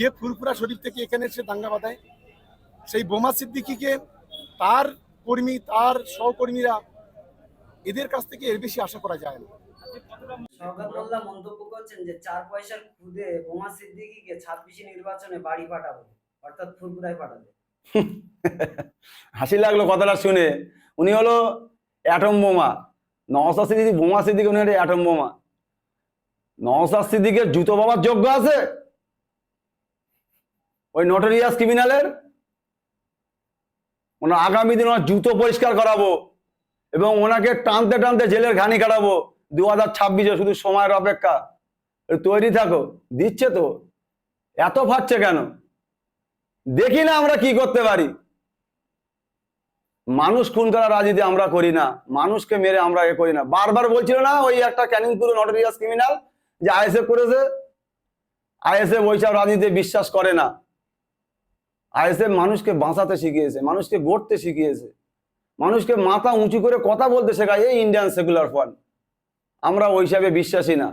যে ফুলপুরা শরীফ থেকে এখানে এসে দাঙ্গা বাঁধায় সেই বোমা সিদ্দিকিকে তার কর্মী তার সহকর্মীরা এদের কাছ থেকে এর বেশি আশা করা যায় না। মন্তব্য করছেন যে চার পয়সার খুদে বোমা সিদ্দিকিকে ছাব্বিশে নির্বাচনে বাড়ি পাঠাবো অর্থাৎ পাঠাবে। হাসি লাগল কথাটা শুনে। উনি হলো অ্যাটম বোমা। নওসাদ সিদ্দিক বোমা সিদ্দিক উনি হলো অ্যাটম বোমা। নওসাদ সিদ্দিকের জুতো বাবার যোগ্য আছে? ওই নটোরিয়াস ক্রিমিনালের ওনার আগামী দিন ওনার জুতো পরিষ্কার করাবো এবং ওনাকে টানতে টানতে জেলের ঘানি কাটাবো। দু হাজার ছাব্বিশে শুধু সময়ের অপেক্ষা। তৈরি থাকো। দিচ্ছে তো। এত ফাটছে কেন? দেখি না আমরা কি করতে পারি। মানুষ খুন করা রাজনীতি আমরা করি না। মানুষকে মেরে আমরা এ করি না। বারবার বলছিল না ওই একটা ক্যানিং ক্যানিংপুর নটোরিয়াস ক্রিমিনাল যে আইএসএফ করেছে? আইএসএফ ওইসব রাজনীতিতে বিশ্বাস করে না। আইএসএফ মানুষকে বাঁচাতে শিখিয়েছে, মানুষকে গড়তে শিখিয়েছে। মানুষকে মাথা উঁচু করে কথা বলতে শেখায়, এই ইন্ডিয়ান সেকুলার ফান্ড আমরা ওই হিসাবে বিশ্বাসী না।